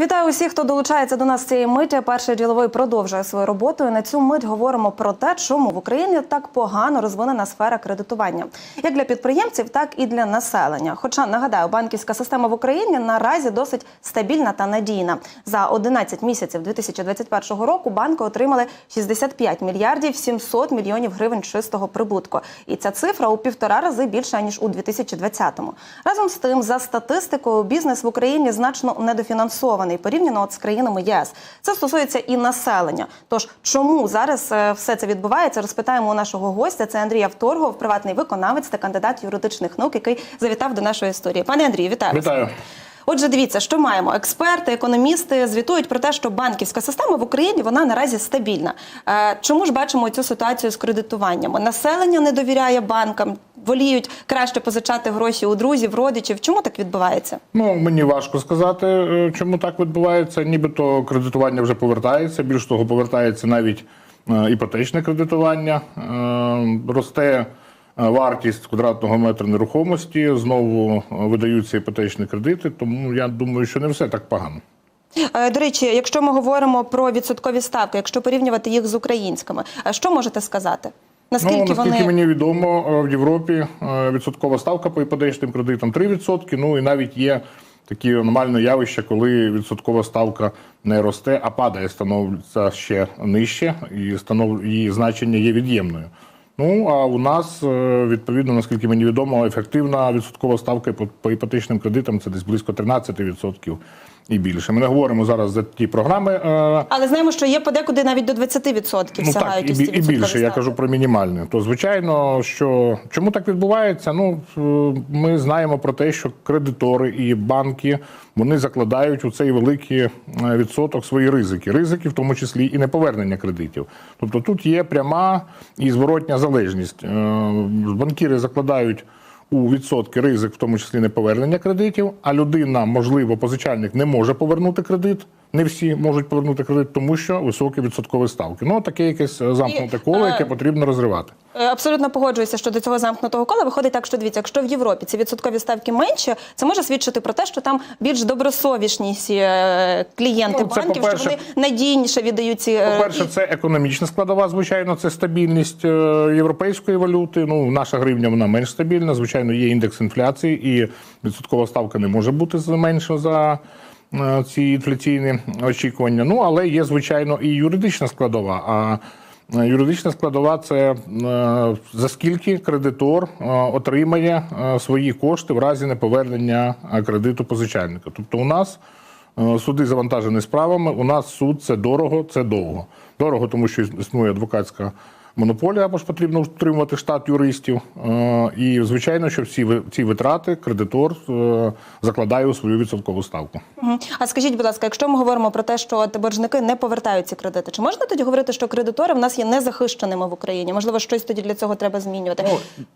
Вітаю усіх, хто долучається до нас цієї миті. Перший діловий продовжує свою роботу. І на цю мить говоримо про те, чому в Україні так погано розвинена сфера кредитування, як для підприємців, так і для населення. Хоча нагадаю, банківська система в Україні наразі досить стабільна та надійна. За 11 місяців 2021 року банки отримали 65 мільярдів 700 мільйонів гривень чистого прибутку. І ця цифра у півтора рази більша ніж у 2020-му. Разом з тим, за статистикою, бізнес в Україні значно недофінансований порівняно от з країнами ЄС. Це стосується і населення. Тож чому зараз е, все це відбувається? Розпитаємо у нашого гостя. Це Андрій Авторгов, приватний виконавець та кандидат юридичних наук, який завітав до нашої історії. Пане Андрію, вітаю. Вітаю. Отже, дивіться, що маємо. Експерти, економісти звітують про те, що банківська система в Україні вона наразі стабільна. Е, Чому ж бачимо цю ситуацію з кредитуваннями? Населення не довіряє банкам, воліють краще позичати гроші у друзів, родичів. Чому так відбувається? Ну мені важко сказати, е, чому так відбувається. Нібито кредитування вже повертається. Більш того, повертається навіть е, іпотечне кредитування. Росте вартість квадратного метра нерухомості. Знову е, видаються іпотечні кредити. Тому я думаю, що не все так погано. Е, До речі, якщо ми говоримо про відсоткові ставки, якщо порівнювати їх з українськими, е, що можете сказати? Наскільки, ну, наскільки вони мені відомо, е, в Європі е, відсоткова ставка по іпотечним кредитам 3%. Ну і навіть є такі аномальні явища, коли відсоткова ставка не росте, а падає, становиться ще нижче, і станов... її значення є від'ємною. Ну а у нас е, відповідно, наскільки мені відомо, ефективна відсоткова ставка по, по іпотечним кредитам це десь близько 13% і більше. Ми не говоримо зараз за ті програми. е, але знаємо, що є подекуди навіть до 20% Ну так, сягають і, ось і відсоткові більше, я кажу про мінімальне. То звичайно, що чому так відбувається? Ну е, ми знаємо про те, що кредитори і банки вони закладають у цей великий е, відсоток свої ризики. Ризики, в тому числі і неповернення кредитів. Тобто тут є пряма і зворотня залежність. Е, Банкіри закладають. У відсотки ризик, в тому числі неповернення кредитів, а людина, можливо, позичальник не може повернути кредит. Не всі можуть повернути кредит, тому що високі відсоткові ставки. Ну таке якесь е, замкнуте коло, е, яке потрібно розривати. Е, Абсолютно погоджуюся щодо цього замкнутого кола. Виходить так, що дивіться, якщо в Європі ці відсоткові ставки менші, це може свідчити про те, що там більш добросовішніші е, клієнти Ну, це, банків, що вони надійніше віддають ці е, По-перше, це економічна складова, звичайно, це стабільність європейської валюти. Ну, наша гривня вона менш стабільна. Звичайно, є індекс інфляції, і відсоткова ставка не може бути з- менша за ці інфляційні очікування. Ну, але є, звичайно, і юридична складова. А е, Юридична складова це е, за скільки кредитор е, отримає е, свої кошти в разі неповернення е, кредиту позичальника. Тобто у нас Е, Суди завантажені справами. У нас суд це дорого, це довго. Дорого, тому що існує адвокатська монополія, або ж потрібно утримувати штат юристів. Е, І звичайно, що всі ці витрати кредитор е, закладає у свою відсоткову ставку. А скажіть, будь ласка, якщо ми говоримо про те, що боржники не повертають ці кредити, чи можна тоді говорити, що кредитори в нас є незахищеними в Україні? Можливо, щось тоді для цього треба змінювати.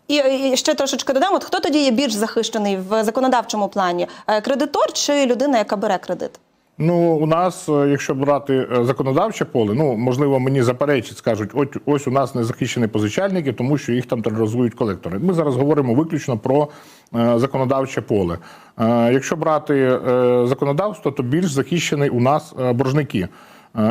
І, і ще трошечки додам: от хто тоді є більш захищений в законодавчому плані? Е, Кредитор чи людина, яка бере кредит? Ну, у нас, е, якщо брати е, законодавче поле, ну можливо, мені заперечать, скажуть, ось, ось у нас не захищені позичальники, тому що їх там тероризують колектори. Ми зараз говоримо виключно про е, законодавче поле. Якщо брати законодавство, то більш захищений у нас боржники.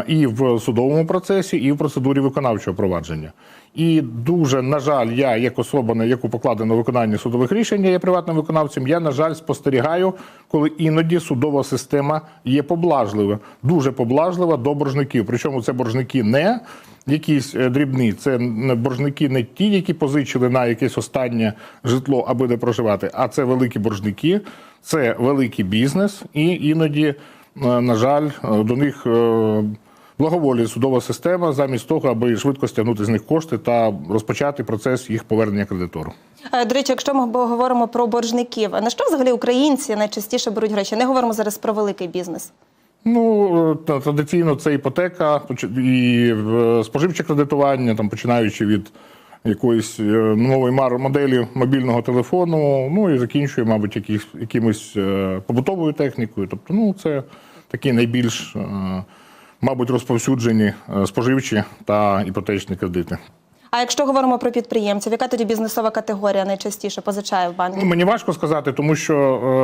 І в судовому процесі, і в процедурі виконавчого провадження. І дуже, на жаль, я, як особа, на яку покладено виконання судових рішень, є приватним виконавцем, я, на жаль, спостерігаю, коли іноді судова система є поблажлива, дуже поблажлива до боржників. Причому це боржники не якісь е, дрібні, це не боржники не ті, які позичили на якесь останнє житло, аби де проживати, а це великі боржники, це великий бізнес, і іноді, е, на жаль, е, до них. Е, судова система замість того, аби швидко стягнути з них кошти та розпочати процес їх повернення кредитору. Е, До речі, якщо ми говоримо про боржників, а на що взагалі українці найчастіше беруть гроші? Не говоримо зараз про великий бізнес. Ну е, традиційно це іпотека і споживче кредитування, там починаючи від якоїсь е, нової моделі мобільного телефону, ну і закінчує, мабуть, якісь, якимось побутовою технікою. Тобто, ну це такі найбільш, мабуть, розповсюджені е, споживчі та іпотечні кредити. А якщо говоримо про підприємців, яка тоді бізнесова категорія найчастіше позичає в банки? Ну, мені важко сказати, тому що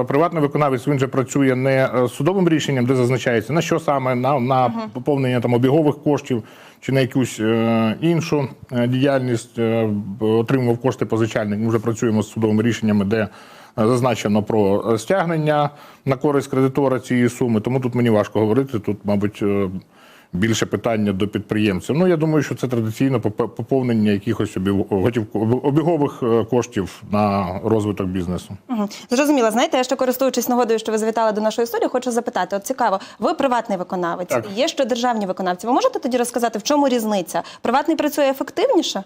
е, приватний виконавець він же працює не е, судовим рішенням, де зазначається на що саме на, на поповнення там обігових коштів чи на якусь е, іншу е, діяльність е, отримував кошти позичальник. Ми вже працюємо з судовими рішеннями, де зазначено про стягнення на користь кредитора цієї суми. Тому тут мені важко говорити. Тут, мабуть. е, Більше питання до підприємців. Ну я думаю, що це традиційно поповнення якихось обігових е, коштів на розвиток бізнесу. Мгм. Зрозуміло. Знаєте, я ще користуючись нагодою, що ви завітали до нашої студії, хочу запитати. От цікаво, ви приватний виконавець, Так. є ще державні виконавці. Ви можете тоді розказати, в чому різниця? Приватний працює ефективніше?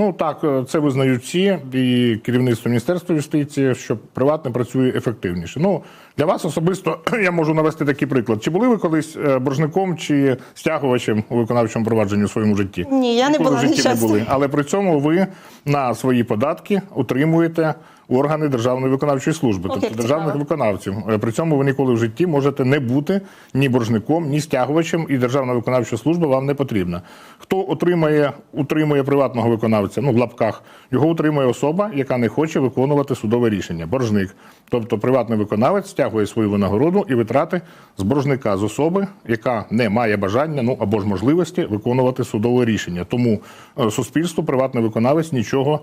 Ну так, е, це визнають всі, і керівництво Міністерства юстиції, що приватне працює ефективніше. Ну для вас особисто я можу навести такий приклад. Чи були ви колись е, боржником чи стягувачем у виконавчому провадженні у своєму житті? Ні, я не Ніколи була, в житті не були. Але при цьому ви на свої податки утримуєте органи Державної виконавчої служби, тобто державних виконавців. Е, При цьому ви ніколи в житті можете не бути ні боржником, ні стягувачем, і Державна виконавча служба вам не потрібна. Хто отримає, утримує приватного виконавця, ну в лапках, його утримує особа, яка не хоче виконувати судове рішення, боржник. Тобто приватний виконавець стягує свою винагороду і витрати з боржника з особи, яка не має бажання, ну або ж можливості виконувати судове рішення. Тому е, суспільству приватний виконавець нічого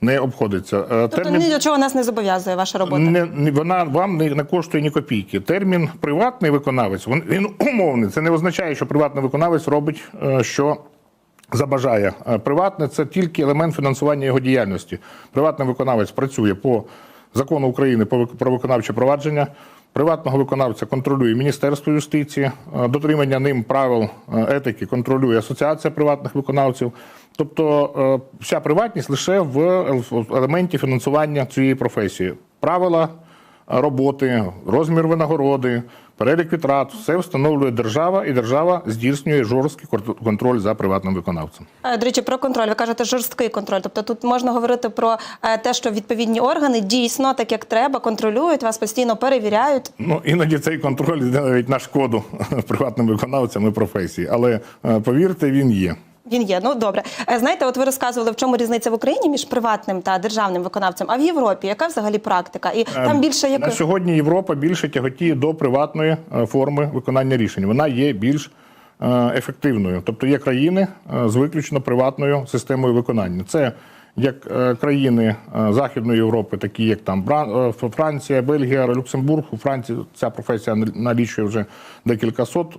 не обходиться. Е, Тобто ні до чого нас не зобов'язує ваша робота. не, не вона вам не, не коштує ні копійки. Термін приватний виконавець він, він умовний. Це не означає, що приватний виконавець робить, е, що забажає. Е, Приватне це тільки елемент фінансування його діяльності. Приватний виконавець працює по закону України про виконавче провадження. Приватного виконавця контролює Міністерство юстиції, е, дотримання ним правил е, етики контролює Асоціація приватних виконавців. Тобто е, вся приватність лише в елементі фінансування цієї професії. Правила роботи, розмір винагороди, перелік витрат все встановлює держава, і держава здійснює жорсткий контроль за приватним виконавцем. Е, До речі, про контроль. Ви кажете жорсткий контроль. Тобто тут можна говорити про е, те, що відповідні органи дійсно так як треба контролюють вас, постійно перевіряють. Ну іноді цей контроль йде навіть на шкоду приватним виконавцям і професії, але е, повірте, він є. Він є. Ну добре. Е, Знаєте, от ви розказували, в чому різниця в Україні між приватним та державним виконавцем. А в Європі яка взагалі практика? І там більше як... На сьогодні Європа більше тяготіє до приватної е, форми виконання рішень. Вона є більш е, ефективною. Тобто є країни е, з виключно приватною системою виконання. Це як е, країни е, Західної Європи, такі як там е, Франція, Бельгія, Люксембург. У Франції ця професія налічує вже декілька сот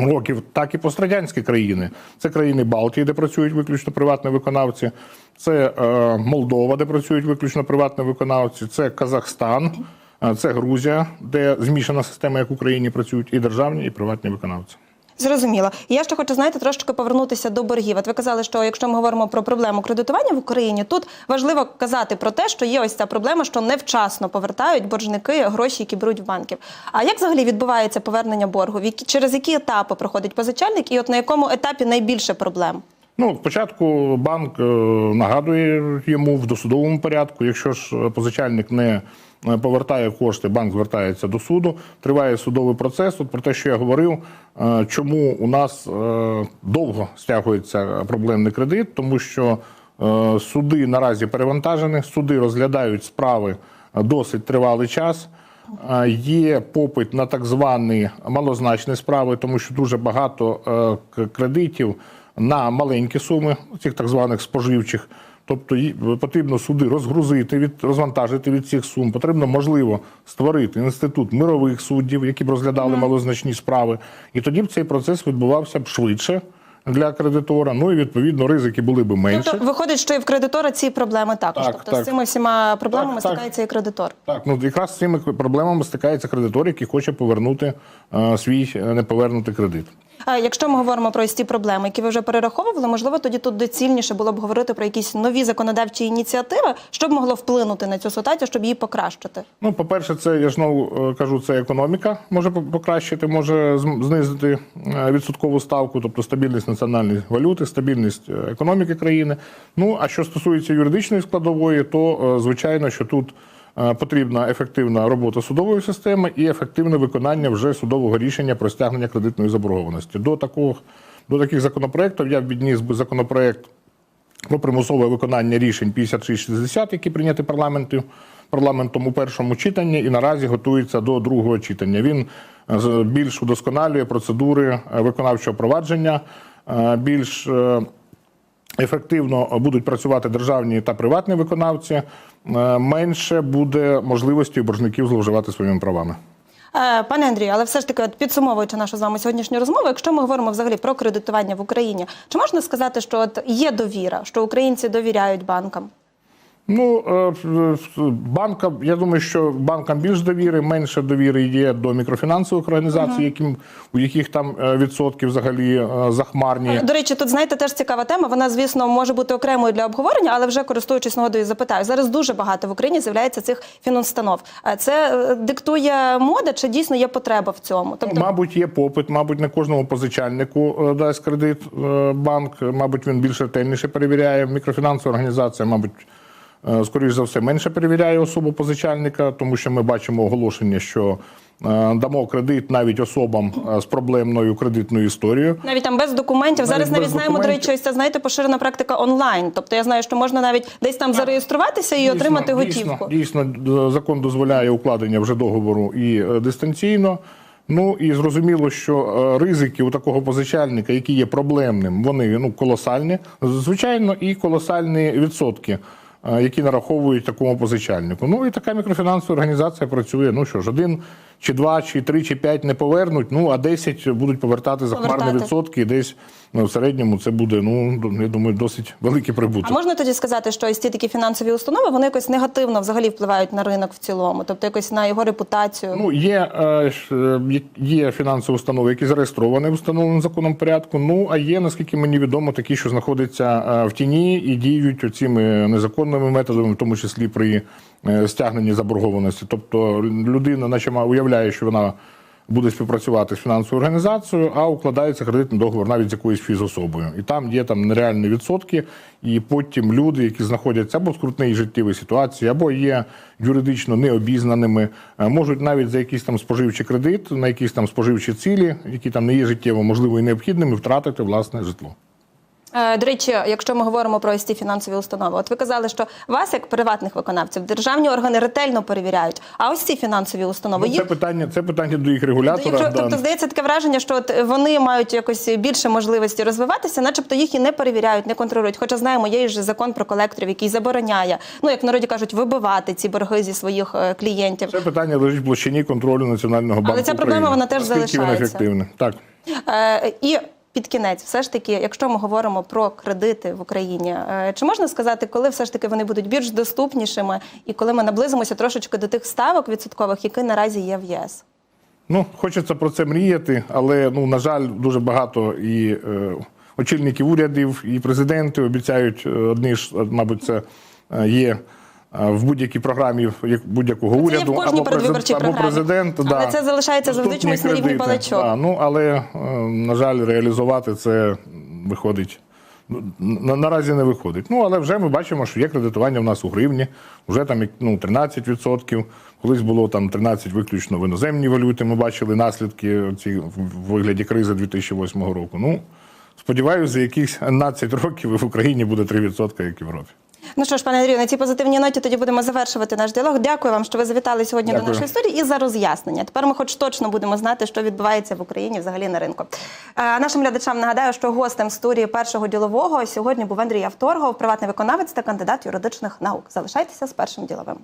років, так і пострадянські країни. Це країни Балтії, де працюють виключно приватні виконавці, це е, Молдова, де працюють виключно приватні виконавці, це Казахстан, е, це Грузія, де змішана система, як в Україні працюють і державні, і приватні виконавці. Зрозуміло. Я ще хочу, знаєте, трошки повернутися до боргів. От ви казали, що якщо ми говоримо про проблему кредитування в Україні, тут важливо казати про те, що є ось ця проблема, що невчасно повертають боржники гроші, які беруть в банків. А як взагалі відбувається повернення боргу? Через які етапи проходить позичальник, і от на якому етапі найбільше проблем? Ну, спочатку банк е, нагадує йому в досудовому порядку. Якщо ж позичальник не повертає кошти, банк звертається до суду. Триває судовий процес. От про те, що я говорив, е, чому у нас е, довго стягується проблемний кредит, тому що е, суди наразі перевантажені, суди розглядають справи е, досить тривалий час. Е, Є попит на так звані малозначні справи, тому що дуже багато е, кредитів на маленькі суми, цих так званих споживчих. Тобто потрібно суди розгрузити, від, розвантажити від цих сум. Потрібно, можливо, створити інститут мирових суддів, які б розглядали малозначні справи. І тоді б цей процес відбувався б швидше для кредитора. Ну і відповідно ризики були б менше. Тобто виходить, що і в кредитора ці проблеми також. Так, тобто так. з цими всіма проблемами Так, так. стикається і кредитор. Так, ну якраз з цими проблемами стикається кредитор, який хоче повернути е, свій е, неповернутий кредит. Якщо ми говоримо про ці проблеми, які ви вже перераховували, можливо, тоді тут доцільніше було б говорити про якісь нові законодавчі ініціативи, що б могло вплинути на цю ситуацію, щоб її покращити. Ну, по-перше, це я знову е, кажу, це економіка може покращити, може знизити е, відсоткову ставку, тобто стабільність національної валюти, стабільність е, економіки країни. Ну а що стосується юридичної складової, то звичайно, що тут потрібна ефективна робота судової системи і ефективне виконання вже судового рішення про стягнення кредитної заборгованості. До такого до таких законопроєктів я відніс би законопроект про примусове виконання рішень 5660, які прийняті парламентом, парламентом у першому читанні, і наразі готується до другого читання. Він е, більш удосконалює процедури е, виконавчого провадження, е, більш е, ефективно будуть працювати державні та приватні виконавці, е, менше буде можливості у боржників зловживати своїми правами. Е, Пане Андрію, але все ж таки, підсумовуючи нашу з вами сьогоднішню розмову, якщо ми говоримо взагалі про кредитування в Україні, чи можна сказати, що от є довіра, що українці довіряють банкам? Ну, е, банкам, я думаю, що банкам більш довіри, менше довіри є до мікрофінансових організацій, яким, у яких там е, відсотки взагалі е, захмарні. До речі, тут знаєте, теж цікава тема. Вона, звісно, може бути окремою для обговорення, але вже користуючись нагодою, запитаю. Зараз дуже багато в Україні з'являється цих фінустанов. Це диктує мода, чи дійсно є потреба в цьому? Тобто, Мабуть, є попит, мабуть, не кожному позичальнику дасть кредит банк. Мабуть, він більш ретельніше перевіряє. Мікрофінансова організація, мабуть, скоріш за все, менше перевіряє особу позичальника, тому що ми бачимо оголошення, що е, дамо кредит навіть особам е, з проблемною кредитною історією. навіть там без документів. Навіть Зараз навіть знаємо, до речі, ось це знаєте, поширена практика онлайн. Тобто я знаю, що можна навіть десь там зареєструватися і отримати готівку. Дійсно, дійсно, закон дозволяє укладення вже договору і е, дистанційно. Ну і зрозуміло, що е, ризики у такого позичальника, який є проблемним, вони ну колосальні. Звичайно, і колосальні відсотки, е, які нараховують такому позичальнику. Ну і така мікрофінансова організація працює. Ну що ж, один чи два, чи три, чи п'ять не повернуть. Ну а 10 будуть повертати захмарні Повертати. відсотки. І десь ну, в середньому це буде. Ну я думаю, досить великий прибуток. А можна тоді сказати, що ось ці такі фінансові установи вони якось негативно взагалі впливають на ринок в цілому, тобто якось на його репутацію. Ну, є, е, е, є фінансові установи, які зареєстровані в встановленому законом порядку. Ну, а є, наскільки мені відомо, такі, що знаходяться е, в тіні і діють оціми незаконними методами, в тому числі при стягненні заборгованості. Тобто людина, наче ма- уявляє, що вона буде співпрацювати з фінансовою організацією, а укладається кредитний договор навіть з якоюсь фізособою. І там є там нереальні відсотки, і потім люди, які знаходяться або в скрутній життєвій ситуації, або є юридично необізнаними, е, можуть навіть за якийсь там споживчий кредит, на якісь там споживчі цілі, які там не є життєво можливо і необхідними, втратити власне житло. Е, До речі, якщо ми говоримо про ось ці фінансові установи, от ви казали, що вас, як приватних виконавців, державні органи ретельно перевіряють. А ось ці фінансові установи Ну, їх це питання, це питання до їх регулятора. Якщо, да. тобто здається таке враження, що от вони мають якось більше можливості розвиватися, начебто їх і не перевіряють, не контролюють. Хоча знаємо, є ж закон про колекторів, який забороняє, ну як в народі кажуть, вибивати ці борги зі своїх е, клієнтів. Це питання лежить в площині контролю Національного банку. Але ця проблема, України. вона теж Наскільки залишається. ефективний. Так. Е, і під кінець, все ж таки, якщо ми говоримо про кредити в Україні, е, чи можна сказати, коли все ж таки вони будуть більш доступнішими, і коли ми наблизимося трошечки до тих ставок відсоткових, які наразі є в ЄС? Ну, хочеться про це мріяти, але ну, на жаль, дуже багато і е, очільників урядів, і президенти обіцяють е, одні ж, мабуть, це е, є. Е, В будь-якій програмі як будь-якого уряду або, передвиборчій або програмі. президент, Але да, це залишається завжди чомусь на рівні балачок. Да, ну але е, на жаль, реалізувати це виходить. ну, Наразі не виходить. Ну але вже ми бачимо, що є кредитування в нас у гривні, вже там ну, 13%. Колись було там 13 виключно в іноземній валюті. Ми бачили наслідки ці в вигляді кризи 2008 року. Ну сподіваюся, за якихось 12 років і в Україні буде 3%, як в Європі. Ну що ж, пане Андрію, на цій позитивній ноті тоді будемо завершувати наш діалог. Дякую вам, що ви завітали сьогодні Дякую. до нашої студії і за роз'яснення. Тепер ми хоч точно будемо знати, що відбувається в Україні взагалі на ринку. Е, нашим глядачам нагадаю, що гостем студії першого ділового сьогодні був Андрій Авторгов, приватний виконавець та кандидат юридичних наук. Залишайтеся з першим діловим.